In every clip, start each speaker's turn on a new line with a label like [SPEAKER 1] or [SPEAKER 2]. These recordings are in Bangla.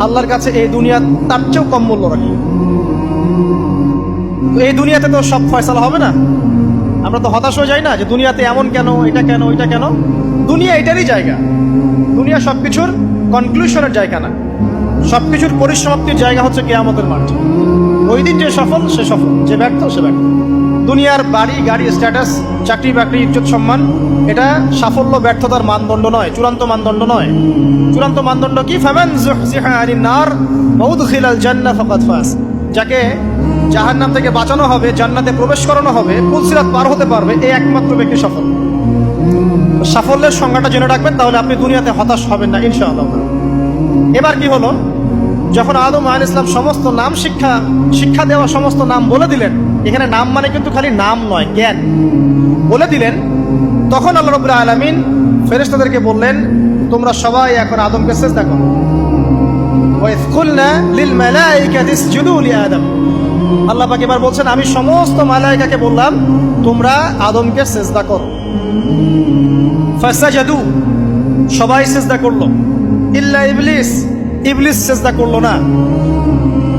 [SPEAKER 1] আল্লাহর কাছে এই দুনিয়া তার চেয়েও কম মূল্য রাখে। এই দুনিয়াতে তো সব ফয়সালা হবে না? আমরা তো হতাশ হয়ে যাই না যে দুনিয়াতে এমন কেন, এটা কেন এটা কেন? দুনিয়া এটারই জায়গা। দুনিয়া সব কিছুর কনক্লুশনের জায়গা না। সব কিছুর পরিসমাপ্তির জায়গা হচ্ছে কেয়ামতের মাঠ। ওই দিন যে সফল, সে সফল। যে ব্যর্থ, সে ব্যর্থ। দুনিয়ার বাড়ি, গাড়ি স্ট্যাটাস চাকরি, বাকরি, ইজ্জত, সম্মান, এটা সাফল্য, ব্যর্থতার মানদণ্ড নয়, চূড়ান্ত মানদণ্ড নয়। চূড়ান্ত মানদণ্ড কি? আনিন নার ফাকাদ ফাজ। যাকে জাহান্নাম থেকে বাঁচানো হবে, জান্নাতে প্রবেশ করানো হবে পুলসিরাত পার হতে পারবে এই একমাত্র ব্যক্তি সফল। সাফল্যের সংজ্ঞাটা জেনে রাখবেন, তাহলে আপনি দুনিয়াতে হতাশ হবেন না, ইনশাআল্লাহ। এবার কি হলো? যখন আদম আল ইসলাম সমস্ত নাম শিক্ষা শিক্ষা দেওয়া, সমস্ত নাম বলে দিলেন এখানে নাম মানে কিন্তু খালি নাম নয়, জ্ঞান। বলে দিলেন, তখন আল্লাহ রবুল্লা আলমিন ফেরেস্তাদেরকে বললেন, তোমরা সবাই এখন আদমকে চেষ্টা করো। আল্লাহ পাক এবার বলছেন, আমি সমস্ত মালায়িকাকে বললাম, তোমরা আদমকে সেজদা করো। ফাসা জাদু সবাই সেজদা করল। ইল্লা ইবলিস ইবলিস সেজদা করল না।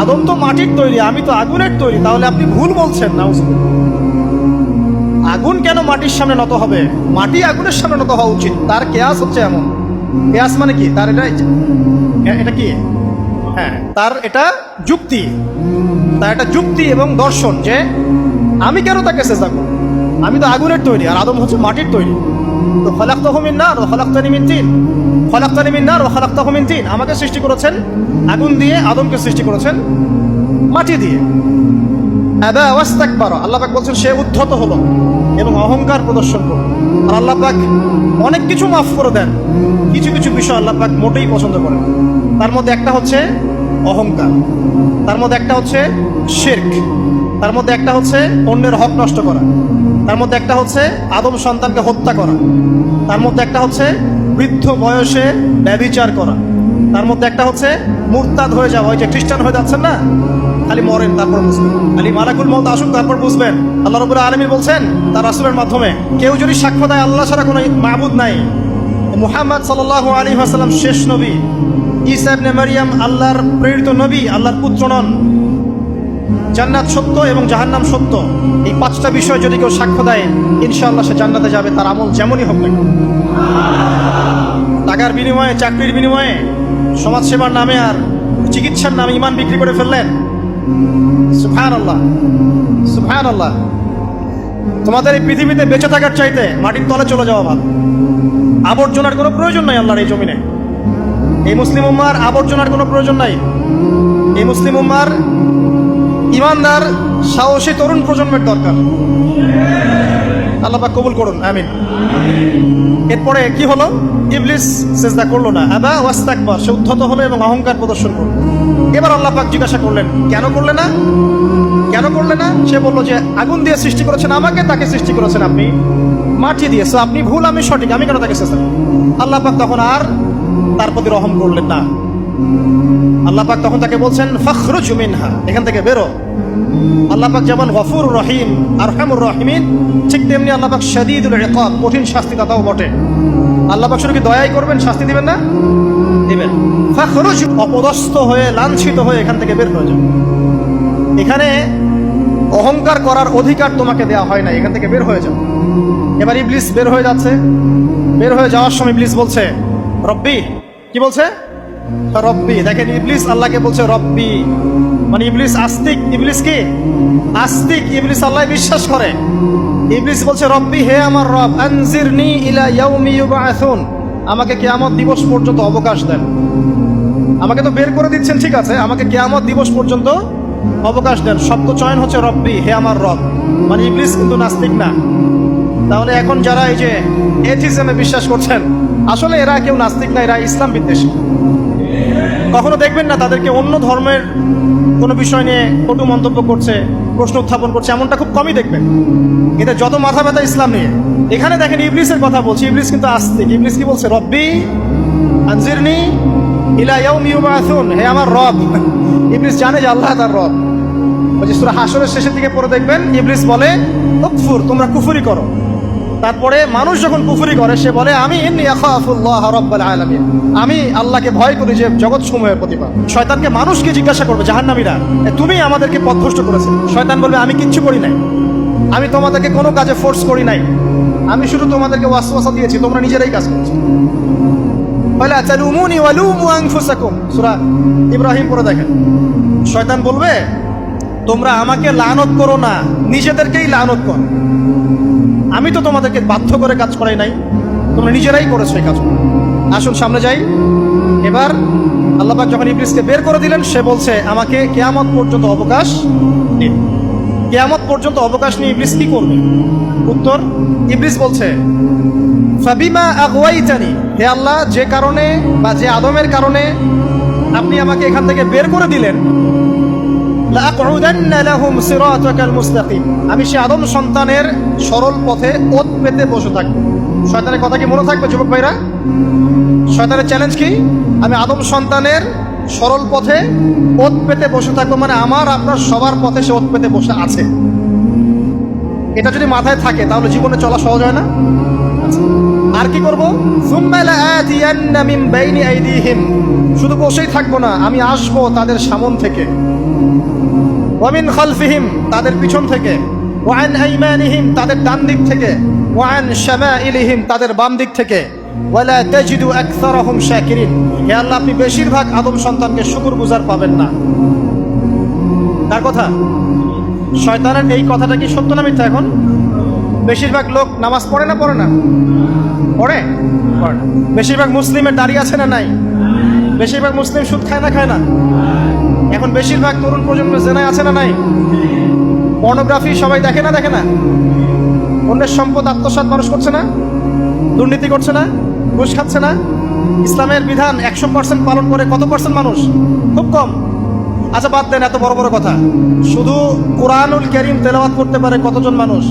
[SPEAKER 1] আদম তো মাটির তৈরি, আমি তো আগুনের তৈরি, তাহলে আপনি ভুল বলছেন না আগুন কেন মাটির সামনে নত হবে? মাটি আগুনের সামনে নত হওয়া উচিত, তার কেয়াস হচ্ছে এমন। কেয়াস মানে কি? তার এটা এটা কি? হ্যাঁ তার এটা যুক্তি। তার এটা যুক্তি এবং দর্শন যে, আমি কেন তাকে চেষ্টা করব? আমি তো আগুনের তৈরি, আর আদম হচ্ছে মাটির তৈরি। আমাকে সৃষ্টি করেছেন, আগুন দিয়ে আদমকে সৃষ্টি করেছেন, মাটি দিয়ে। আল্লাহ বলছেন, সে উদ্ধত হলো এবং অহংকার প্রদর্শন করল। আর আল্লাহ পাক অনেক কিছু মাফ করে দেন। কিছু কিছু বিষয় আল্লাহ পাক মোটেই পছন্দ করেন তার মধ্যে একটা হচ্ছে অহংকার। তার মধ্যে একটা হচ্ছে শির্ক। তার মধ্যে একটা হচ্ছে অন্যের হক নষ্ট করা। তার মধ্যে একটা হচ্ছে আদম সন্তানকে হত্যা করা। তার মধ্যে একটা হচ্ছে বৃদ্ধ বয়সে ব্যবিচার করা। তার মধ্যে একটা হচ্ছে মুরতাদ হয়ে যাওয়া। যে খ্রিস্টান হয়ে যাচ্ছেন না? খালি মরেন, তারপর বুঝবেন। খালি মালাকুল মত আসুন তারপর বুঝবেন। আল্লাহ রবুল্লাহ আলমী বলছেন তার রাসুলের মাধ্যমে, কেউ যদি সাক্ষ্য দেয় আল্লাহ ছাড়া কোনো মাহবুদ নাই। মুহাম্মদ সাল্লাহ আলী আসাল্লাম শেষ নবী। ইসা ইবনে মারিয়াম আল্লাহর প্রেরিত নবী, আল্লাহর পুত্র নন। জান্নাত সত্য এবং জাহান্নাম সত্য। এই পাঁচটা বিষয় যদি কেউ সাক্ষ্য দেয়, ইনশাআল্লাহ সে জান্নাতে যাবে, তার আমল যেমনই না টাকার বিনিময়ে, চাকরির বিনিময়ে, সমাজসেবার নামে আর চিকিৎসার নামে ইমান বিক্রি করে ফেললেন। সুফান আল্লাহ সুফান আল্লাহ তোমাদের এই পৃথিবীতে বেঁচে থাকার চাইতে মাটির তলে চলে যাওয়া ভালো। আবর্জনার কোনো প্রয়োজন নাই আল্লাহর এই জমিনে। এই মুসলিম উম্মার আবর্জনার কোনো প্রয়োজন নাই। এই মুসলিম উম্মার ইমানদার, সাহসী তরুণ প্রজন্মের দরকার। আল্লাহ কবুল করুন, আমিন। এরপরে কি হলো? ইবলিস সেজদা করল না। আবা ওয়াস্তাকবার সে উদ্ধত হলো এবং অহংকার প্রদর্শন করল। এবার আল্লাহ পাক জিজ্ঞাসা করলেন, কেন করলে না? কেন করলে না? সে বলল যে, আগুন দিয়ে সৃষ্টি করেছেন আমাকে, তাকে সৃষ্টি করেছেন আপনি। মাটি দিয়ে। আপনি ভুল, আমি সঠিক। আমি কেন তাকে চেষ্টা আল্লাহ পাক তখন আর তার প্রতি রহম করলেন না। আল্লাহ পাক তখন তাকে বলছেন, ফখরুজ মিনহা এখান থেকে বেরো। আল্লাহ পাক যেমন গফুর রহিম, আরহামুর রহিমিন, ঠিক তেমনি আল্লাহ পাক শদীদুল ইকাব কঠিন শাস্তি দাতাও বটে। আল্লাহ পাক শুধু কি দয়াই করবেন, শাস্তি দিবেন না? দিবেন। ফখরুজ, অপদস্থ হয়ে, লাঞ্ছিত হয়ে এখান থেকে বের হয়ে যাও। এখানে অহংকার করার অধিকার তোমাকে দেওয়া হয় না এখান থেকে বের হয়ে যাও। এবার ইবলিস বের হয়ে যাচ্ছে। বের হয়ে যাওয়ার সময় ইবলিস বলছে, রব্বি কি বলছে? রব্বি, দেখেন ইবলিস আল্লাহকে বলছে রব্বি। মানে ইবলিস আস্তিক, ইবলিস কি? আস্তিক, ইবলিস আল্লাহ বিশ্বাস করে। ইবলিস বলছে, রব্বি, হে আমার রব, আনজিরনি ইলা ইয়াউমি আমাকে কিয়ামত দিবস পর্যন্ত অবকাশ দেন। আমাকে তো বের করে দিচ্ছেন, ঠিক আছে, আমাকে কিয়ামত দিবস পর্যন্ত অবকাশ দেন। শব্দ চয়ন হচ্ছে রব্বি, হে আমার রব। মানে ইবলিস কিন্তু নাস্তিক না। তাহলে এখন যারা এই যে এথিজমে বিশ্বাস করছেন, আসলে এরা কেউ নাস্তিক না, এরা ইসলাম বিদ্বেষী। কখনো দেখবেন না তাদেরকে অন্য ধর্মের কোনো বিষয় নিয়ে কটু মন্তব্য করছে, প্রশ্ন উত্থাপন করছে, এমনটা খুব কমই দেখবেন। এতে যত মাথা ব্যথা ইসলাম নিয়ে। এখানে দেখেন ইবলিসের কথা বলছি, ইবলিস কিন্তু আস্তিক। ইবলিস কি বলছে? রব্বি আনজিরনি ইলা ইয়াউম ইউবাসুন। হে আমার রব। ইবলিস জানে যে আল্লাহ তার রব। ওই হাসরের শেষের দিকে পড়ে দেখবেন, ইবলিস বলে, উকফুর, তোমরা কুফরি করো। তারপরে মানুষ যখন কুফরি করে সে বলে আমি আমি আল্লাহকে ভয় করি যে জগৎ সমূহের প্রতিভা শয়তানকে মানুষকে জিজ্ঞাসা করবে জাহান্নামীরা "এ, তুমি আমাদেরকে পথভ্রষ্ট করেছে? শয়তান বলবে আমি কিচ্ছু করি নাই। আমি তোমাদেরকে কোনো কাজে ফোর্স করি নাই। আমি শুধু তোমাদেরকে ওয়াসওয়াসা দিয়েছি তোমরা নিজেরাই কাজ করছ। ইব্রাহিম পড়ে দেখেন। শয়তান বলবে তোমরা আমাকে লানত করো না। নিজেদেরকেই লানত করো। আমি তো তোমাদেরকে বাধ্য করে কাজ করাই নাই। তোমরা নিজেরাই করেছ এই কাজ আসুন সামনে যাই। এবার আল্লাপাক যখন ইবলিসকে বের করে দিলেন, সে বলছে, আমাকে কেয়ামত পর্যন্ত অবকাশ দিন কেয়ামত পর্যন্ত অবকাশ নিয়ে ইবলিস কি করবে? উত্তর, ইবলিস বলছে, ফাবিমা আগওয়াইতানি হে আল্লাহ, যে কারণে বা যে আদমের কারণে আপনি আমাকে এখান থেকে বের করে দিলেন আমি সে আদম সন্তানের সরল পথে ওত পেতে বসে থাকব শয়তানের কথা কি মনে থাকবে, যুবক ভাইরা? শয়তানের চ্যালেঞ্জ কি? আমি আদম সন্তানের সরল পথে ওত পেতে বসে থাকব মানে আমার, আপনার সবার পথে সে ওত পেতে বসে আছে। এটা যদি মাথায় থাকে, তাহলে জীবনে চলা সহজ হয় না? আর কি করব? শুধু বসেই থাকব না, আমি আসব তাদের সামন থেকে। ওয়ামিন খালফিহিম তাদের পিছন থেকে। ওয়ান আইমানিহিম তাদের ডান দিক থেকে। ওয়ান শামাইলিহিম তাদের বাম দিক থেকে। ওয়ালা তাজিদু আকসারাহুম শাকিরিন। হে আল্লাহ, আপনি বেশিরভাগ আদম সন্তানকে শুকরগুজার পাবেন না। তার কথা? শয়তানের এই কথাটা কি সত্য না মিথ্যা এখন? বেশিরভাগ লোক নামাজ পড়ে না পড়ে না? পড়ে? পড়ে। বেশিরভাগ মুসলিমের দাঁড়িয়ে আছে না নাই? বেশিরভাগ মুসলিম সুদ খায় না খায় না? এখন বেশিরভাগ তরুণ প্রজন্ম জেনায় আছে না নাই? পর্নোগ্রাফি সবাই দেখে না দেখে না? অন্যের সম্পদ আত্মসাৎ মানুষ করছে না? দুর্নীতি করছে না? ঘুষ খাচ্ছে না? ইসলামের বিধান একশো পার্সেন্ট পালন করে কত পার্সেন্ট মানুষ? খুব কম। আচ্ছা বাদ দেন এত বড় বড় কথা। শুধু কোরআনুল করিম তেলাওয়াত করতে পারে কতজন মানুষ?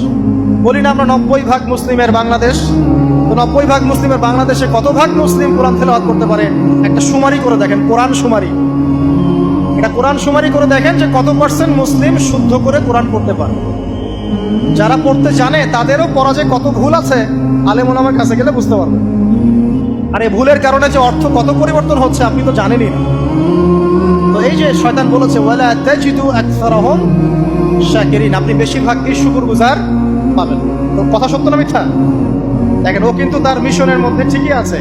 [SPEAKER 1] বলি না আমরা নব্বই ভাগ মুসলিমের বাংলাদেশ। নব্বই ভাগ মুসলিমের বাংলাদেশে কত ভাগ মুসলিম কোরআন তেলাওয়াত করতে পারে? একটা সুমারি করে দেখেন, কোরআন সুমারি। এটা কোরআন সুমারি করে দেখেন যে কত পার্সেন্ট মুসলিম শুদ্ধ করে কোরআন পড়তে পারে। যারা পড়তে জানে, তাদেরও পড়া যে কত ভুল আছে, আলেমুল আমার কাছে গেলে বুঝতে পারবে। আর এই ভুলের কারণে যে অর্থ কত পরিবর্তন হচ্ছে, আপনি তো জানেনই না। তো এই যে শয়তান বলেছে, ওয়ালা তাজিদু আকসারাহুম শাকিরিন। আপনি পাবেন। তো কথা সত্য না মিথ্যা? দেখেন, ও কিন্তু তার মিশনের মধ্যে ঠিকই আছে।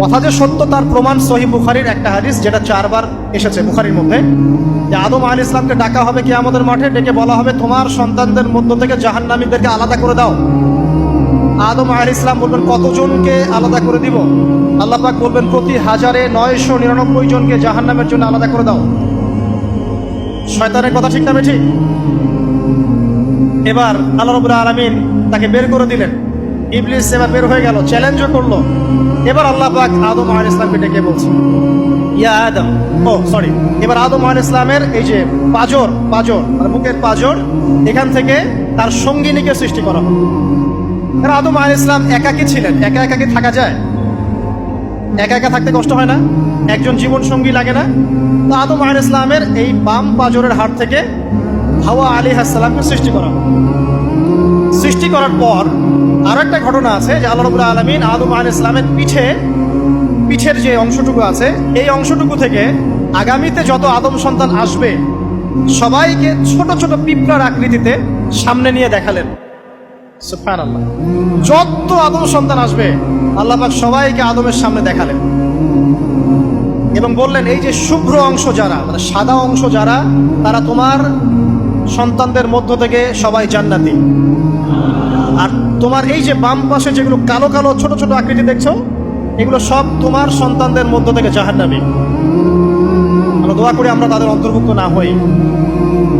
[SPEAKER 1] কথা যে সত্য, তার প্রমাণ সহি বুখারির একটা হাদিস যেটা চারবার এসেছে বুখারির মধ্যে। যে আদম আল ইসলামকে ডাকা হবে কি আমাদের মাঠে, ডেকে বলা হবে, তোমার সন্তানদের মধ্য থেকে জাহান্নামীদেরকে আলাদা করে দাও। আদম আল ইসলাম বলবেন, কতজনকে আলাদা করে দিব? আল্লাহ পাক বলবেন, প্রতি হাজারে নয়শো নিরানব্বই জনকে জাহান্নামের জন্য আলাদা করে দাও। শয়তানের কথা ঠিক না ঠিক এবার আল্লাহ রবুল্লা আলমিন তাকে বের করে দিলেন। ইবলিস এবার বের হয়ে গেল চ্যালেঞ্জও করল। এবার আল্লাহ পাক আদম আল ইসলামকে ডেকে বলছে, ইয়া আদম, ও সরি এবার আদম আল ইসলামের এই যে পাজর পাজর মানে বুকের পাজর, এখান থেকে তার সঙ্গিনীকে সৃষ্টি করা হলো। কারণ আদম আল ইসলাম একাকী ছিলেন, একা একাকি থাকা যায়। একা একা থাকতে কষ্ট হয় না, একজন জীবন সঙ্গী লাগে না। তো আদম আল ইসলামের এই বাম পাজরের হাট থেকে হাওয়া আলী হাসালামকে সৃষ্টি করা। সৃষ্টি করার পর আরও একটা ঘটনা আছে যে আল্লাহ রবুল্লা আলমিন আদম আল ইসলামের পিঠে, পিঠের যে অংশটুকু আছে, এই অংশটুকু থেকে আগামীতে যত আদম সন্তান আসবে, সবাইকে ছোট ছোট পিঁপড়ার আকৃতিতে সামনে নিয়ে দেখালেন। যত আদম সন্তান আসবে, আল্লাহ পাক সবাইকে আদমের সামনে দেখালেন। এবং বললেন, এই যে শুভ্র অংশ যারা মানে সাদা অংশ যারা, তারা তোমার সন্তানদের মধ্য থেকে সবাই জান্নাতি। তোমার এই যে বাম পাশে যেগুলো কালো কালো ছোট ছোট আকৃতি দেখছ, এগুলো সব তোমার সন্তানদের মধ্য থেকে জাহান্নামী। আমরা দোয়া করি আমরা তাদের অন্তর্ভুক্ত না হই।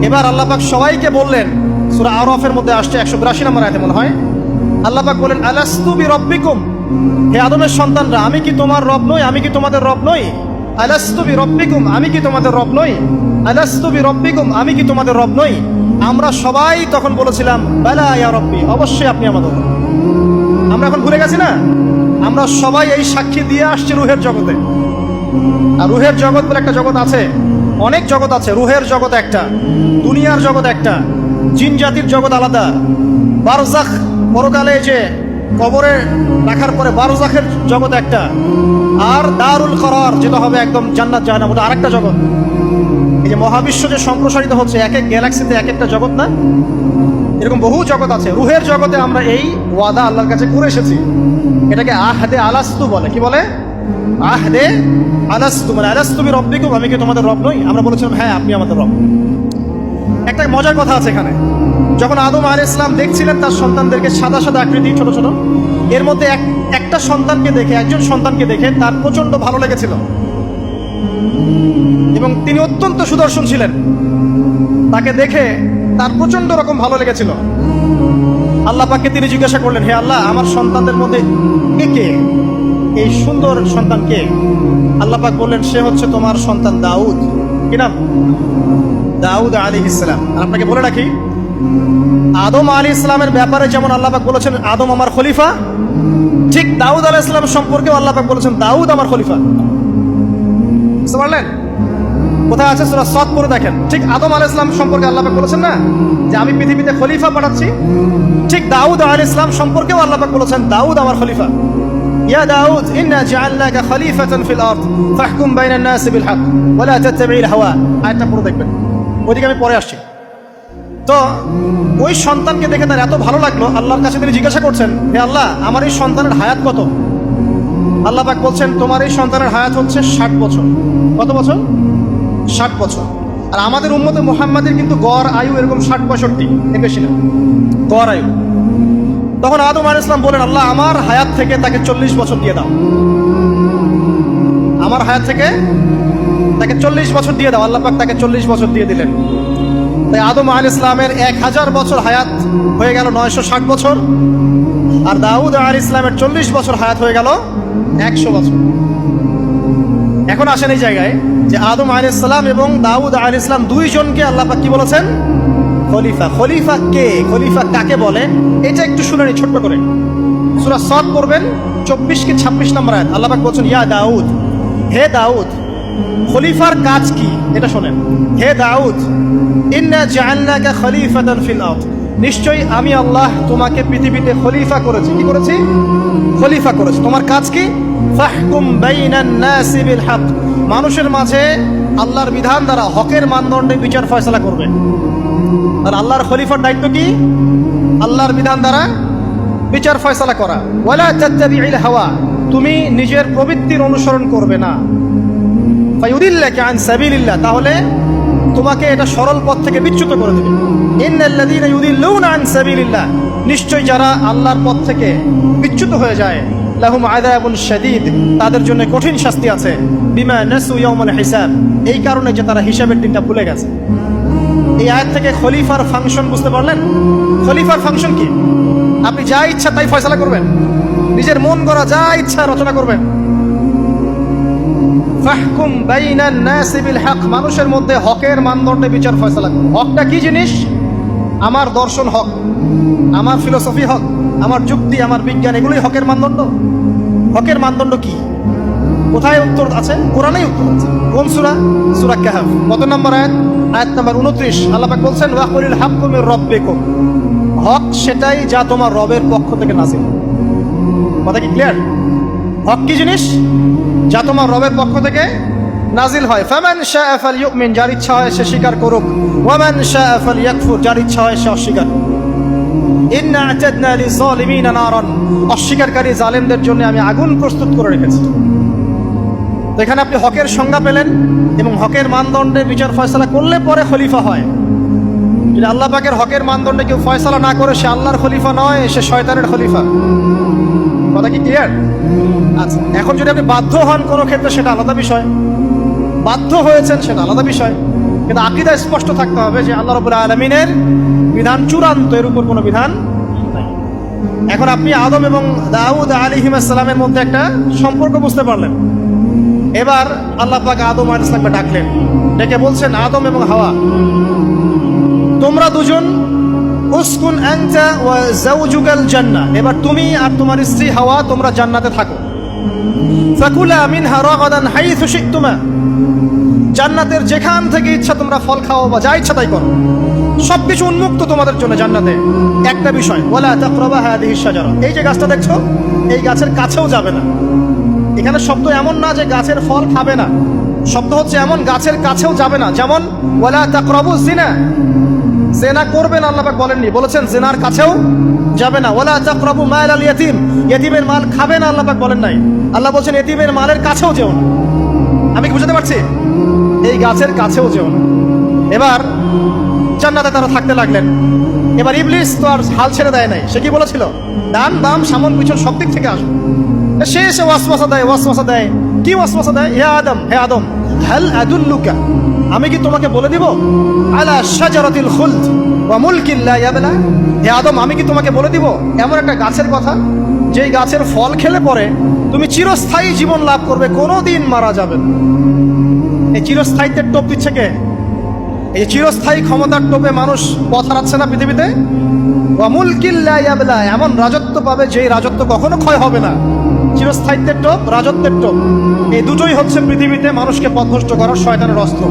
[SPEAKER 1] এবার আল্লাপাক সবাইকে বললেন, সুরা আরফের মধ্যে আসছে একশো বিরাশি নম্বর আয়তে মনে হয় আল্লাপাক বলেন আলাস্তুবি রব্বিকুম হে আদমের সন্তানরা, আমি কি তোমার রব নই? আমি কি তোমাদের রব নই? আলাস্তুবি রব্বিকুম আমি কি তোমাদের রব নই? আলাস্তুবি রব্বিকুম আমি কি তোমাদের রব নই? আমরা সবাই তখন বলেছিলাম, বেলা ইয়া রব্বি, অবশ্যই আপনি আমাদের আমরা এখন ভুলে গেছি না? আমরা সবাই এই সাক্ষী দিয়ে আসছি রুহের জগতে। আর রুহের জগৎ বলে একটা জগৎ আছে, অনেক জগৎ আছে। রুহের জগৎ একটা, দুনিয়ার জগৎ একটা, জিন জাতির জগৎ আলাদা। বারজাখ পরকালে যে কবরে রাখার পরে বারজাখের জগৎ একটা, আর দারুল করার যেটা হবে একদম জান্নাত জাহান্নাম ওটা আরেকটা জগৎ। যে মহাবিশ্ব যে সম্প্রসারিত হচ্ছে, এক এক গ্যালাক্সিতে এক একটা জগৎ না? এরকম বহু জগৎ আছে। রুহের জগতে আমরা এই ওয়াদা আল্লাহর কাছে করে এসেছি। এটাকে আহদে আলাস্তু বলে। কি বলে? আহদে আলাস্তু মানে আলাস্তুবি রব্বিকুম, আমি কি তোমাদের রব নই? আমরা বলেছিলাম হ্যাঁ আপনি আমাদের রব। একটা মজার কথা আছে এখানে। যখন আদম আল ইসলাম দেখছিলেন তার সন্তানদেরকে সাদা সাদা আকৃতি, ছোট ছোট, এর মধ্যে এক, একটা সন্তানকে দেখে, একজন সন্তানকে দেখে তার প্রচণ্ড ভালো লেগেছিল। এবং তিনি অত্যন্ত সুদর্শন ছিলেন। তাকে দেখে তার প্রচণ্ড রকম ভালো লেগেছিল। আল্লাহ পাককে তিনি জিজ্ঞাসা করলেন, হে আল্লাহ, আমার সন্তানদের মধ্যে কে কে? এই সুন্দর সন্তান কে আল্লাহ পাক বললেন, সে হচ্ছে তোমার সন্তান দাউদ। কি নাম? দাউদ আলী ইসলাম আপনাকে বলে রাখি, আদম আলী ইসলামের ব্যাপারে যেমন আল্লাহ পাক বলেছেন, আদম আমার খলিফা, ঠিক দাউদ আলাহ ইসলাম সম্পর্কেও আল্লাহ পাক বলেছেন, দাউদ আমার খলিফা। বুঝতে পারলেন? কোথায় আছে সুরা সৎ করে দেখেন। ঠিক আদম আল ইসলাম সম্পর্কে আল্লাহ বলেছেন না? যে আমি পৃথিবীতে খলিফা পাঠাচ্ছি, ঠিক দাউদ আল ইসলাম সম্পর্কেও আল্লাহ বলেছেন, দাউদ আমার খলিফা। ইয়া দাউদ, ইন্না জাআলনাকা খলিফাতান ফিল আরদ, ফাহকুম বাইনান নাসি বিল হক ওয়া লা তাত্তাবি'ল হাওয়া। আয়াতটা পড়ে দেখবেন। ওইদিকে আমি পরে আসছি। তো ওই সন্তানকে দেখে তার এত ভালো লাগল, আল্লাহর কাছে তিনি জিজ্ঞাসা করছেন, হে আল্লাহ, আমার এই সন্তানের হায়াত কত? আল্লাহ পাক বলছেন, তোমার এই সন্তানের হায়াত হচ্ছে ষাট বছর। কত বছর? ষাট বছর। আর আমাদের উম্মতে মোহাম্মদের কিন্তু গড় আয়ু এরকম ষাট পঁয়ষট্টি, এর বেশি না। গড় আয়ু। তখন আদম আল ইসলাম বলেন আল্লাহ, আমার হায়াত থেকে তাকে চল্লিশ বছর দিয়ে দাও। আমার হায়াত থেকে তাকে চল্লিশ বছর দিয়ে দাও। আল্লাহ পাক তাকে চল্লিশ বছর দিয়ে দিলেন। তাই আদম আল ইসলামের এক হাজার বছর হায়াত হয়ে গেল নয়শো ষাট বছর, আর দাউদ আল ইসলামের চল্লিশ বছর হায়াত হয়ে গেল একশো বছর। এখন আসেন এই জায়গায় যে আদম আল ইসলাম এবং দাউদ আল ইসলাম দুইজনকে আল্লাহ পাক কি বলেছেন? খলিফা। খলিফা কে? খলিফা কাকে বলে? এটা একটু শুনে নি ছোট্ট করে। সুরা সৎ করবেন চব্বিশ কি ছাব্বিশ নম্বর আয়াত। আল্লাহ পাক বলছেন, ইয়া দাউদ, হে দাউদ খলিফার কাজ কি? এটা শোনেন। হে দাউদ, ইন্না ফিল নিশ্চয়ই আমি আল্লাহ তোমাকে পৃথিবীতে খলিফা করেছি। কি করেছি? খলিফা করেছি। তোমার কাজ কি? ফাহকুম মানুষের মাঝে আল্লাহর বিধান দ্বারা হকের মানদণ্ডে বিচার ফয়সালা করবে। আর আল্লাহর খলিফার দায়িত্ব কি? আল্লাহর বিধান দ্বারা বিচার ফয়সালা করা। হাওয়া। তুমি নিজের প্রবৃত্তির অনুসরণ করবে না। আন সাবিলিল্লাহ তাহলে তোমাকে এটা সরল পথ থেকে বিচ্যুত করে দেবে। ইন্নাল্লাযীনা ইউদিল্লুনা আন সাবিলিল্লাহ নিশ্চয় যারা আল্লাহর পথ থেকে বিচ্যুত হয়ে যায়, লাহুম আযাবুন শাদীদ, তাদের জন্য কঠিন শাস্তি আছে। বিমা নাসু ইয়াউমাল হিসাব, এই কারণে যে তারা হিসাবের দিনটা ভুলে গেছে। এই আয়াত থেকে খলিফার ফাংশন বুঝতে পারলেন? খলিফার ফাংশন কি? আপনি যা ইচ্ছা তাই ফয়সালা করবেন। নিজের মন করা যা ইচ্ছা রচনা করবেন। ফাহকুম বাইনান নাসি বিল হক মানুষের মধ্যে হকের মানদণ্ডে বিচার ফয়সালা করুন হকটা কি জিনিস? আমার দর্শন হক, আমার ফিলোসফি হক, আমার যুক্তি, আমার বিজ্ঞান, এগুলোই হকের মানদণ্ড। হকের মানদণ্ড কি? কোথায় উত্তর আছে? কোরআনেই উত্তর আছে। কোন সূরা? সূরা কাহাফ। কত নম্বর আয়াত আয়াত নাম্বার 29 আল্লাহ পাক বলছেন, ওয়াকুলিল হাক্কু মির রাব্বিকুম। হক সেটাই যা তোমার রবের পক্ষ থেকে নাযিল কথা কি ক্লিয়ার হক জিনিস? যা তোমার রবের পক্ষ থেকে নাজিল হয়। ফামান শাআ ফালইউমিন, যার ইচ্ছা হয় সে স্বীকার করুক। ওয়ামান শাআ ফালইয়াকফুর, যার ইচ্ছা হয় সে অস্বীকার। অস্বীকারী জালেমদের জন্য আমি আগুন প্রস্তুত করে রেখেছি। এখানে আপনি হকের সংজ্ঞা পেলেন এবং হকের মানদণ্ডে বিচার ফয়সলা করলে পরে খলিফা হয়। যদি আল্লাহ পাকের হকের মানদণ্ডে কেউ ফয়সলা না করে, সে আল্লাহর খলিফা নয়, সে শয়তানের খলিফা। কথা কি ক্লিয়ার আচ্ছা এখন যদি আপনি বাধ্য হন কোনো ক্ষেত্রে সেটা আলাদা বিষয়। বাধ্য হয়েছেন সেটা আলাদা বিষয়। কিন্তু আকিদা স্পষ্ট থাকতে হবে যে আল্লাহ রবুল্লা আলমিনের বিধান চূড়ান্ত, এর উপর কোনো বিধান। এখন আপনি আদম এবং দাউদ আলিহিম আসসালামের মধ্যে একটা সম্পর্ক বুঝতে পারলেন। এবার আল্লাহ পাক আদম আল ইসলামকে ডাকলেন। ডেকে বলছেন, আদম এবং হাওয়া, তোমরা দুজন উসকুন আনতা ওয়া জান্নাহ। এবার তুমি আর তোমার স্ত্রী হাওয়া, তোমরা জান্নাতে থাকো। ফাকুলা মিনহা রাগাদান হাইথু শিকতুমা জান্নাতের যেখান থেকে ইচ্ছা তোমরা ফল খাও বা যা ইচ্ছা তাই করো। সবকিছু উন্মুক্ত তোমাদের জন্য জান্নাতে। একটা বিষয়, ওয়ালা তাকরাবা হাদিহি শাজারা। এই যে গাছটা দেখছ, এই গাছের কাছেও যাবে না। এখানে শব্দ এমন না যে গাছের ফল খাবে না। শব্দ হচ্ছে এমন গাছের কাছেও যাবে না। যেমন, ওয়ালা তাকরাবু জিনা জেনা করবেন, আল্লাহ বলেননি। বলেছেন, জেনার কাছেও যাবে না। ওয়ালা তাকরাবু মাল আল ইয়াতিম। ইয়াতিমের মাল খাবে না, আল্লাহ বলেন নাই। আল্লাহ বলছেন, ইয়াতিমের মালের কাছেও যেও না। আমি কি বুঝতে পারছি? এই গাছের কাছেও যেও না। এবার জান্নাতে তারা থাকতে লাগলেন। এবার ইবলিস তো আর হাল ছেড়ে দেয় নাই। সে কি বলেছিল? ডান বাম, সামন, পিছন সব দিক থেকে আসবে। সে এসে ওয়াসওয়াসা দেয় ওয়াসওয়াসা দেয়। কি ওয়াসওয়াসা দেয়? হে আদম হে আদম, হাল আদুল্লুকা? আমি কি তোমাকে বলে দিব? আলা শাজারাতিল খুলদ ওয়া মুলকিন লা ইয়াবলা? হে আদম, আমি কি তোমাকে বলে দিব? এমন একটা গাছের কথা, যেই গাছের ফল খেলে পরে তুমি চিরস্থায়ী জীবন লাভ করবে, কোনোদিন মারা যাবে এই চিরস্থায়িত্বের টোপ দিচ্ছে কে? এই চিরস্থায়ী ক্ষমতার টোপে মানুষ পথ হারাচ্ছে না পৃথিবীতে? অমুল ইয়াবলা, এমন রাজত্ব পাবে যেই রাজত্ব কখনো ক্ষয় হবে না। চিরস্থায়িত্বের টোপ, রাজত্বের টোপ। এই দুটোই হচ্ছে পৃথিবীতে মানুষকে পথভ্রষ্ট করার শয়তানের অস্ত্র।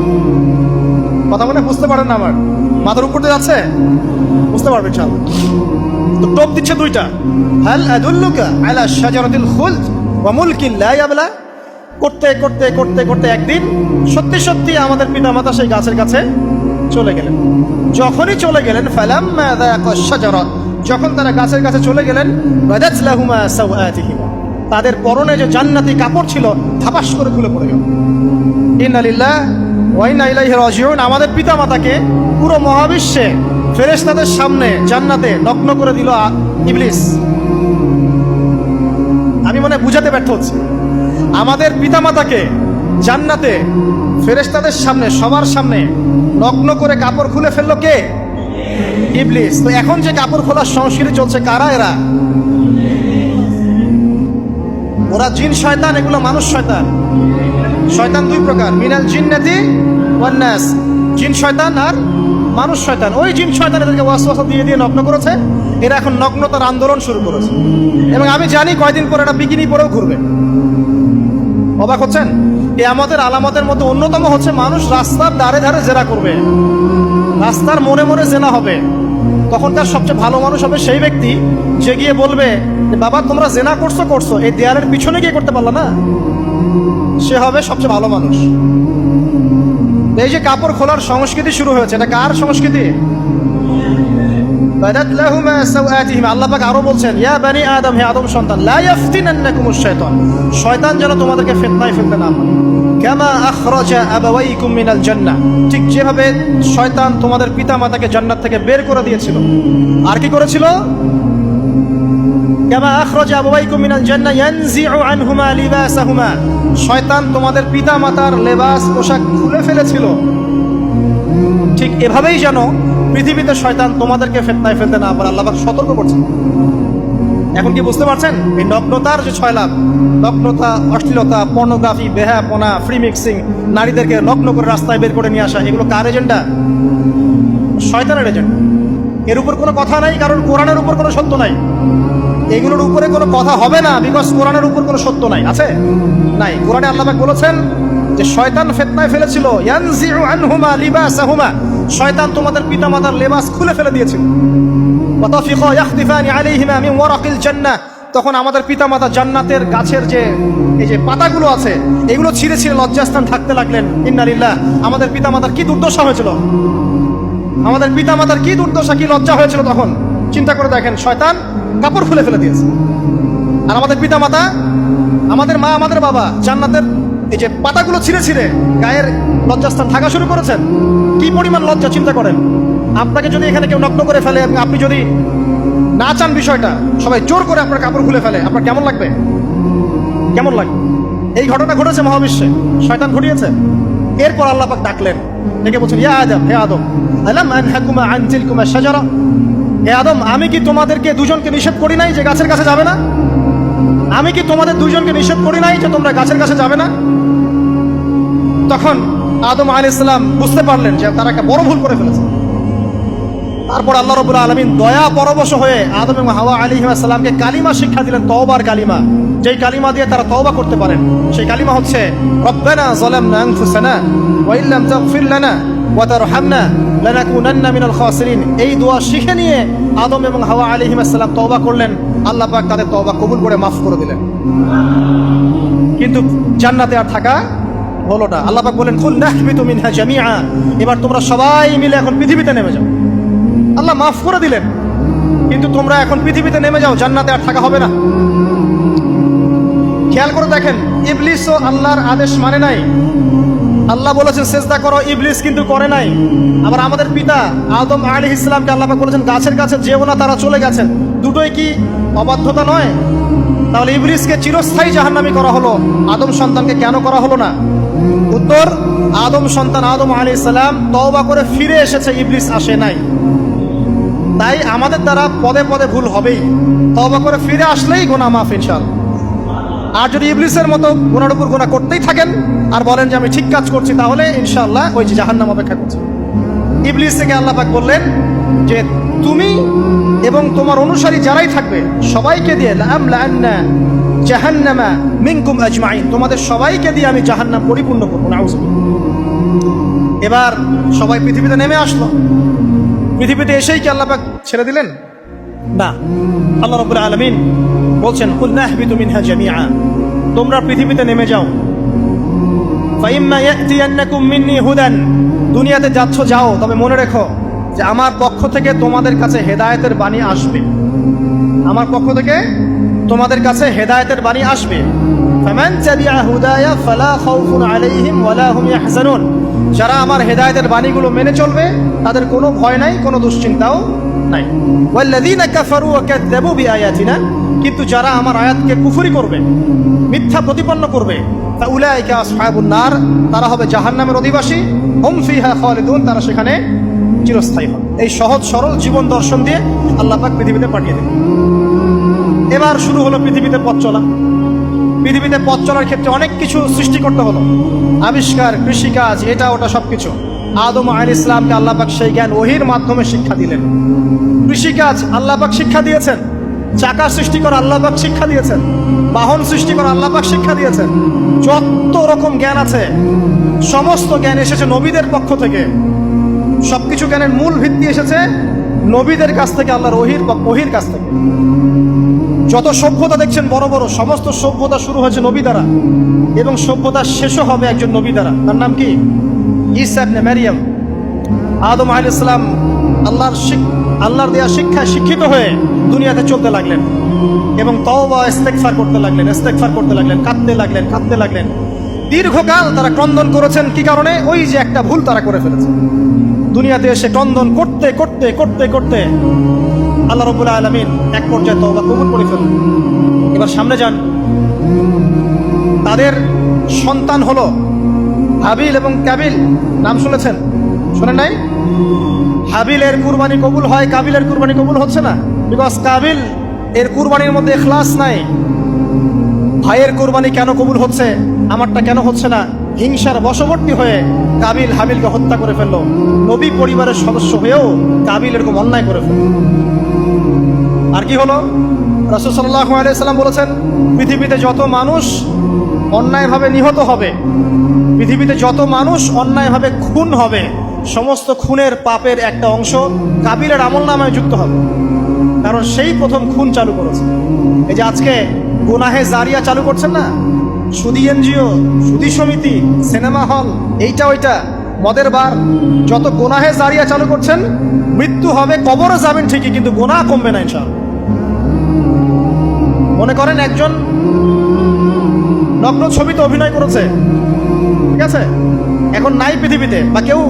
[SPEAKER 1] কথা মনে বুঝতে পারেন না আমার? মাথার উপর দিয়ে যাচ্ছে? বুঝতে পারবেন চাল তো টোপ দিচ্ছে দুইটা। হাল আদুল্লুকা আলা শাজারাতিল খুলদ ওয়া মুলকিন লা ইয়াবলা। করতে করতে করতে করতে একদিন সত্যি সত্যি আমাদের পিতামাতা সেই গাছের কাছে চলে গেলেন। যখনই চলে গেলেন ফালাম যখন তারা গাছের কাছে চলে গেলেন তাদের পরনে যে জান্নাতি কাপড় ছিল থাপাস করে খুলে পড়ে গেল। ইন্নালিল্লাহ ওয়াইনা ইলাইহি রাজিউন। আমাদের পিতামাতাকে পুরো মহাবিশ্বে ফেরেশতাদের সামনে জান্নাতে নগ্ন করে দিল ইবলিস। আমি মনে বুঝাতে ব্যর্থ হচ্ছি। আমাদের পিতামাতাকে জান্নাতে ফেরেশতাদের সামনে, সবার সামনে নগ্ন করে কাপড় খুলে ফেলল কে? ইবলিস। তো এখন যে কাপড় খোলার সংস্কৃতি চলছে, কারা এরা? ওরা জিন শয়তান, এগুলো মানুষ শয়তান। শয়তান দুই প্রকার, মিনাল জিন্নাতি ওয়ান্নাস জিন শয়তান আর মানুষ শয়তান। ওই জিন শয়তান এদেরকে ওয়াসওয়াসা দিয়ে দিয়ে নগ্ন করেছে, এরা এখন নগ্নতার আন্দোলন শুরু করেছে। এবং আমি জানি কয়দিন পরে এটা বিকিনি পরেও ঘুরবে। অবাক হচ্ছেন? এ আমাদের আলামতের মধ্যে অন্যতম হচ্ছে মানুষ রাস্তার ধারে ধারে জেরা করবে। রাস্তার মনে মনে জেনা হবে। তখন তার সবচেয়ে ভালো মানুষ হবে সেই ব্যক্তি যে গিয়ে বলবে বাবা, তোমরা জেনা করছ করছ, এই দেয়ালের পিছনে গিয়ে করতে পারল না? সে হবে সবচেয়ে ভালো মানুষ। এই যে কাপড় খোলার সংস্কৃতি শুরু হয়েছে, এটা কার সংস্কৃতি? আল্লাহ আরও বলছেন, ইয়া আদম আদম শয়তান। যেন তোমাদেরকে কামা আখরাজা আবাওয়াইকুম মিনাল জান্নাহ। ঠিক যেভাবে শয়তান তোমাদের পিতামাতাকে জান্নাত থেকে বের করে দিয়েছিল। আর কি করেছিল? কামা আখরাজা আবাওয়াইকুম মিনাল জান্নাহ ইয়ানজিউ আনহুমা লিবাসাহুমা। শয়তান তোমাদের পিতামাতার লেবাস, পোশাক খুলে ফেলেছিল। ঠিক এভাবেই যেন পৃথিবীতে শয়তান তোমাদেরকে ফেতনায় ফেলতে না পারে। আল্লাহ সতর্ক করছেন। এখন কি বুঝতে পারছেন? এই নগ্নতার যে ছয় লাভ, নগ্নতা, অশ্লীলতা পর্নোগ্রাফি বেহাপনা ফ্রি মিক্সিং নারীদেরকে নগ্ন করে রাস্তায় বের করে নিয়ে আসা, এগুলো কার এজেন্ডা শয়তানের এজেন্ডা এর উপর কোনো কথা নাই, কারণ কোরআনের উপর কোনো সত্য নাই। এগুলোর উপরে কোনো কথা হবে না বিকজ কোরআনের উপর কোনো সত্য নাই। আছে? নাই। কোরআনে আল্লাহ বলেছেন যে, শয়তান ফেতনায় ফেলেছিল, ইয়ানজিউ আনহুমা লিবাসাহুমা। শয়তান তোমাদের পিতামাতার লেবাস খুলে ফেলে জান্নাহ। তখন আমাদের পিতামাতা জান্নাতের গাছের যে, এই যে পাতাগুলো আছে, এগুলো ছিঁড়ে ছিঁড়ে লজ্জাস্থান থাকতে লাগলেন। ইন্নালিল্লাহ আমাদের পিতামাতার কি দুর্দশা হয়েছিল? আমাদের পিতামাতার কি দুর্দশা, কি লজ্জা হয়েছিল তখন? চিন্তা করে দেখেন, শয়তান কাপড় খুলে ফেলে দিয়েছে। আর আমাদের পিতামাতা, আমাদের মা, আমাদের বাবা জান্নাতের এই যে পাতাগুলো ছিঁড়ে ছিঁড়ে গায়ের লজ্জাস্থান থাকা শুরু করেছেন, কি পরিমাণ লজ্জা চিন্তা করেন? আপনাকে যদি এখানে কেউ নগ্ন করে ফেলে আপনি যদি না চান বিষয়টা, সবাই জোর করে আপনার কাপড় খুলে ফেলে। আপনার কেমন লাগবে? কেমন লাগবে? এই ঘটনা ঘটেছে মহাবিশ্বে। শয়তান ঘটিয়েছে। এরপর আল্লাহ পাক ডাকলেন। ডেকে বলছেন, ইয়া আদম, হে আদম, আলাম আন তিলকুমা শাজারা? হে আদম, আমি কি তোমাদেরকে দুজনকে নিষেধ করি নাই যে গাছের কাছে যাবে না? আমি কি তোমাদের দুজনকে নিষেধ করি নাই যে তোমরা গাছের কাছে যাবে না? তখন আদম আলী ইসলাম বুঝতে পারলেন যে তারা একটা বড় ভুল করে ফেলেছে। তারপর আল্লাহ রবুল আলমিন দয়া পরবশ হয়ে আদম এবং হাওয়া আলী সাল্লামকে কালিমা শিক্ষা দিলেন, তওবার কালিমা। যেই কালিমা দিয়ে তারা তওবা করতে পারেন, সেই কালিমা হচ্ছে, রব্বানা তাগফির লানা ওয়া তারহামনা লানাকুনান্না মিনাল খাসিরিন। এই দোয়া শিখে নিয়ে আদম এবং হাওয়া আলাইহিস সালাম তওবা করলেন। আল্লাহ পাক তাদের তওবা কবুল করে মাফ করে দিলেন। কিন্তু জান্নাতে আর থাকা হলো না। আল্লাহ বলেন, কুল নাহবিতু মিনহা জামিআ। এবার তোমরা সবাই মিলে এখন পৃথিবীতে নেমে যাও। আল্লাহ মাফ করে দিলেন, কিন্তু তোমরা এখন পৃথিবীতে নেমে যাও, জান্নাতে আর থাকা হবে না। খেয়াল করে দেখেন, ইবলিসও আল্লাহর আদেশ মানে নাই। আল্লাহ বলেছেন চেষ্টা করো। ইবলিস কিন্তু করে নাই। আবার আমাদের পিতা আদম আলী ইসলামকে আল্লাহ বলেছেন, গাছের কাছে যেও না, তারা চলে গেছেন। দুটোই কি অবাধ্যতা নয়? তাহলে ইবলিসকে চিরস্থায়ী জাহান্নামি করা হলো। আদম সন্তানকে কেন করা হলো না? উত্তর, আদম সন্তান আদম আলী ইসলাম তওবা করে ফিরে এসেছে, ইবলিস আসে নাই। তাই আমাদের দ্বারা পদে পদে ভুল হবেই। তওবা করে ফিরে আসলেই গোনা মাফ, ইনশাআল্লাহ। আর যদি ইবলিসের মতো গুণার উপর গুণা করতেই থাকেন আর বলেন যে আমি ঠিক কাজ করছি, তাহলে ইনশাআল্লাহ ওই যে জাহান্নাম অপেক্ষা করছে। ইবলিস থেকে আল্লাহ পাক বললেন যে তুমি এবং তোমার অনুসারী যারাই থাকবে, সবাইকে দিয়ে লাম জাহান্নামা মিনকুম আজমাইন। তোমাদের সবাইকে দিয়ে আমি জাহান্নাম পরিপূর্ণ করব, নাউজুবিল্লাহ। এবার সবাই পৃথিবীতে নেমে আসলো। পৃথিবীতে এসেই কি আল্লাহ পাক ছেড়ে দিলেন? না। আল্লাহ রবুল আলমিন বলছেন, কুল নাহবিতু মিনহা জামিআ। তোমরা পৃথিবীতে নেমে যাও। হুদান। দুনিয়াতে যাচ্ছ, যাও, তবে মনে রেখো যে আমার পক্ষ থেকে তোমাদের কাছে হেদায়েতের বাণী আসবে। আমার পক্ষ থেকে তোমাদের কাছে হেদায়েতের বাণী আসবে। যারা আমার হেদায়েতের বাণীগুলো মেনে চলবে, তাদের কোনো ভয় নাই, কোনো দুশ্চিন্তাও নাই। কিন্তু যারা আমার আয়াতকে কুফরি করবে, মিথ্যা প্রতিপন্ন করবে তা উলাইকা আসহাবুন নার, তারা হবে জাহান্নামের অধিবাসী। হুম ফিহা খালিদুন, তারা সেখানে চিরস্থায়ী হবে। এই সহজ সরল জীবন দর্শন দিয়ে আল্লাহ পাক পৃথিবীতে পাঠিয়ে দেবেন। এবার শুরু হলো পৃথিবীতে পথ চলা। পৃথিবীতে পথ চলার ক্ষেত্রে অনেক কিছু সৃষ্টি করতে হলো। আবিষ্কার, কৃষিকাজ, এটা ওটা সবকিছু। আদম আল ইসলামকে আল্লাপাক সেই জ্ঞান ওহির মাধ্যমে শিক্ষা দিলেন। কৃষিকাজ আল্লাপাক শিক্ষা দিয়েছেন। চাকা সৃষ্টি করা আল্লাপাক শিক্ষা দিয়েছেন। বাহন সৃষ্টি করা আল্লাপাক শিক্ষা দিয়েছেন। যত রকম জ্ঞান আছে, সমস্ত জ্ঞান এসেছে নবীদের পক্ষ থেকে। সবকিছু জ্ঞানের মূল ভিত্তি এসেছে নবীদের কাছ থেকে, আল্লাহর ওহির বা ওহির কাছ থেকে। যত সভ্যতা দেখছেন, বড় বড়, সমস্ত সভ্যতা শুরু হয়েছে নবী দ্বারা। এবং সভ্যতা শেষও হবে একজন নবী দ্বারা। তার নাম কি? ইসাবনে ম্যারিয়াম আদম আল ইসলাম আল্লাহর আল্লাহর দেয়া শিক্ষায় শিক্ষিত হয়ে দুনিয়াতে চলতে লাগলেন। এবং তওবা ইস্তেকফার করতে লাগলেন ইস্তেকফার করতে লাগলেন, কাঁদতে লাগলেন কাঁদতে লাগলেন। দীর্ঘকাল তারা ক্রন্দন করেছেন। কি কারণে? ওই যে একটা ভুল তারা করে ফেলেছে। দুনিয়াতে এসে ক্রন্দন করতে করতে করতে করতে আল্লাহ রবুল আলমিন এক পর্যায়ে তওবা কবুল করে ফেললেন। এবার সামনে যান। তাদের সন্তান হলো হাবিল এবং কাবিল নাম শুনেছেন? শোনেন নাই? হাবিলের কুরবানি কবুল হয় কাবিলের কুরবানি কবুল হচ্ছে না। বিকজ কাবিল এর কুরবানির মধ্যে এখলাস নাই। ভাইয়ের কোরবানি কেন কবুল হচ্ছে? আমারটা কেন হচ্ছে না? হিংসার বশবর্তী হয়ে কাবিল হাবিলকে হত্যা করে ফেলল। নবী পরিবারের সদস্য হয়েও কাবিল এরকম অন্যায় করে ফেলল। আর কি হলো? রসুল সাল্লাহ আলাইসাল্লাম বলেছেন, পৃথিবীতে যত মানুষ অন্যায়ভাবে নিহত হবে, পৃথিবীতে যত মানুষ অন্যায়ভাবে খুন হবে, সমস্ত খুনের পাপের একটা অংশ কাবিলের আমল নামায় যুক্ত হবে। কারণ সেই প্রথম খুন চালু করেছে। এই যে আজকে গুনাহে জারিয়া চালু করছেন না? সুদি এনজিও, সুদি সমিতি, সিনেমা হল, এইটা ওইটা, মদের বার। যত গোনাহে জারিয়া চালু করছেন, মৃত্যু হবে কবরও যাবেন ঠিকই, কিন্তু গোনা কমবে না ইনশাল মনে করেন একজন নগ্ন ছবিতে অভিনয় করেছে, ঠিক আছে? এখন নাই পৃথিবীতে, বা কেউ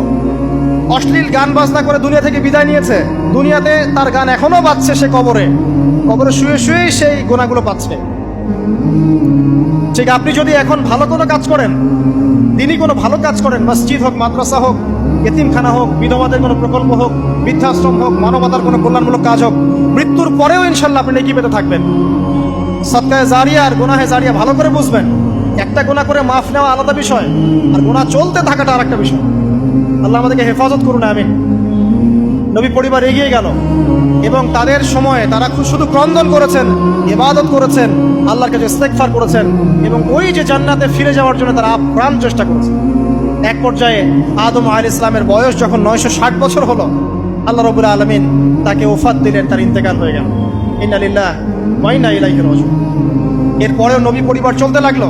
[SPEAKER 1] অশ্লীল গান বাজনা করে দুনিয়া থেকে বিদায় নিয়েছে, দুনিয়াতে তার গান এখনও বাজছে সে কবরে। কবরে শুয়ে শুয়েই সেই গোনাগুলো পাচ্ছে। ঠিক, আপনি যদি এখন ভালো কোনো কাজ করেন তিনি কোনো ভালো কাজ করেন, মসজিদ হোক, মাদ্রাসা হোক, এতিমখানা হোক, বিধবাদের কোনো প্রকল্প হোক, বৃদ্ধাশ্রম হোক, মানবতার কোনো কল্যাণমূলক কাজ হোক, মৃত্যুর পরেও ইনশাল্লাহ আপনি নেকি পেতে থাকবেন। সৎকায় জারিয়া আর গোনাহে জারিয়া ভালো করে বুঝবেন, একটা গোনা করে মাফ নেওয়া আলাদা বিষয়, আর গোনা চলতে থাকাটা আরেকটা বিষয়। আল্লাহ আমাদেরকে হেফাজত করুন, আমিন। নবী পরিবার এগিয়ে গেল। এবং তাদের সময়ে তারা শুধু ক্রন্দন করেছেন, ইবাদত করেছেন, আল্লাহর কাছে ইস্তেগফার করেছেন এবং ওই যে জান্নাতে ফিরে যাওয়ার জন্য তারা প্রাণ চেষ্টা করেছেন। এক পর্যায়ে আদম আল ইসলামের বয়স যখন নয়শো ষাট বছর হলো, আল্লাহ রবুল আলমিন তাকে ওফাত দিলেন, তার ইন্তেকাল হয়ে গেল। ইন্নালিল্লাহ ওয়াইনা ইলাইহি রাজিউন। এরপরেও নবী পরিবার চলতে লাগল।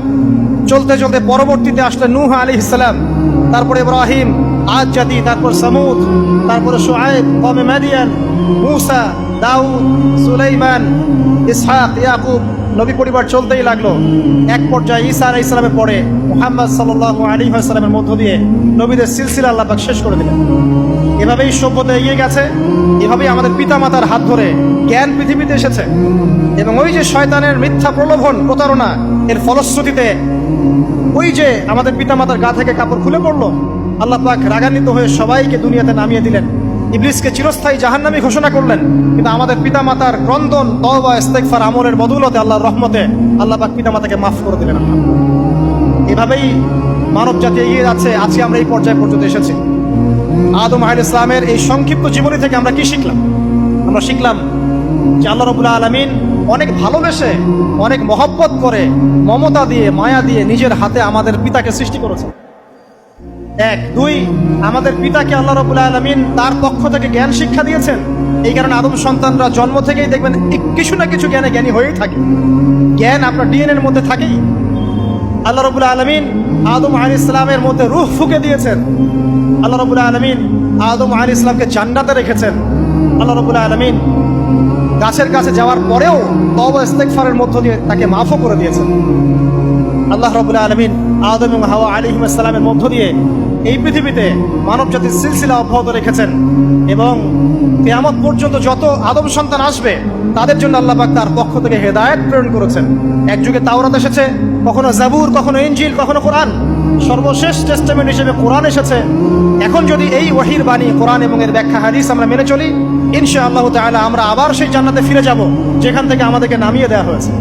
[SPEAKER 1] চলতে চলতে পরবর্তীতে আসলে নূহ আলী ইসলাম তারপরে ইব্রাহিম আজ জাতি, তারপর সামুদ, তারপরে সোহাইব কমে মাদিয়ান, মুসা, দাউদ, সুলাইমান, ইসহাক, ইয়াকুব, নবী পরিবার চলতেই লাগল। এক পর্যায়ে ঈসা আলাইহিস ইসলামের পরে মোহাম্মদ সাল্লাল্লাহু আলাইহি ইসলামের মধ্য দিয়ে নবীদের সিলসিলা আল্লাহ পাক শেষ করে দিলেন। এভাবেই সভ্যতা এগিয়ে গেছে, এভাবেই আমাদের পিতামাতার হাত ধরে জ্ঞান পৃথিবীতে এসেছে। এবং ওই যে শয়তানের মিথ্যা প্রলোভন, প্রতারণা, এর ফলশ্রুতিতে ওই যে আমাদের পিতামাতার গা থেকে কাপড় খুলে পড়ল আল্লাহ পাক রাগান্বিত হয়ে সবাইকে দুনিয়াতে নামিয়ে দিলেন। ইবলিসকে চিরস্থায়ী জাহান্নামি ঘোষণা করলেন। কিন্তু আমাদের পিতামাতার ক্রন্দন, তওবা, ইস্তেগফার, আমলের বদৌলতে আল্লাহর রহমতে আল্লাহ পাক পিতামাতাকে মাফ করে দিলেন। এভাবেই মানব জাতি এগিয়ে যাচ্ছে। আজকে আমরা এই পর্যায়ে পর্যন্ত এসেছি। আদম আহ ইসলামের এই সংক্ষিপ্ত জীবনী থেকে আমরা কি শিখলাম? আমরা শিখলাম যে আল্লাহ রবুল্লা আলমিন অনেক ভালোবেসে, অনেক মহব্বত করে মমতা দিয়ে, মায়া দিয়ে নিজের হাতে আমাদের পিতাকে সৃষ্টি করেছে এক, দুই, আমাদের পিতাকে আল্লাহ রবুল্লা আলমিন তার পক্ষ থেকে জ্ঞান শিক্ষা দিয়েছেন। এই কারণে আদম সন্তানরা জন্ম থেকেই দেখবেন কিছু না কিছু জ্ঞানে জ্ঞানী হয়েই থাকে। জ্ঞান আপনার ডিএনএর মধ্যে থাকেই। আল্লাহ রবুল্লা আলমিন আদম আলী ইসলামের মধ্যে রুহ ফুকে দিয়েছেন। আল্লাহ রবুল্লা আলমিন আদম আলী ইসলামকে জান্নাতে রেখেছেন। আল্লাহ রবুল্লা আলমিন গাছের কাছে যাওয়ার পরেও তব ইস্তেকফারের মধ্য দিয়ে তাকে মাফও করে দিয়েছেন। আল্লাহ রবুল্লা আলমিন আদম হাওয়া আলী ইসলামের মধ্য দিয়ে এই পৃথিবীতে মানব জাতির সিলসিলা অব্যাহত রেখেছেন এবং কেয়ামত পর্যন্ত যত আদম সন্তান আসবে, তাদের জন্য আল্লাহ পাক তার পক্ষ থেকে হেদায়েত প্রেরণ করেছেন। এক যুগে তাওরাত এসেছে, কখনো জাবুর, কখনো ইঞ্জিল কখনো কোরআন। সর্বশেষ টেস্টামেন্ট হিসেবে কোরআন এসেছে। এখন যদি এই ওয়াহির বাণী, কোরআন এবং এর ব্যাখ্যা হাদিস আমরা মেনে চলি ইনশা আল্লাহ তাআলা আমরা আবার সেই জান্নাতে ফিরে যাব, যেখান থেকে আমাদেরকে নামিয়ে দেওয়া হয়েছে।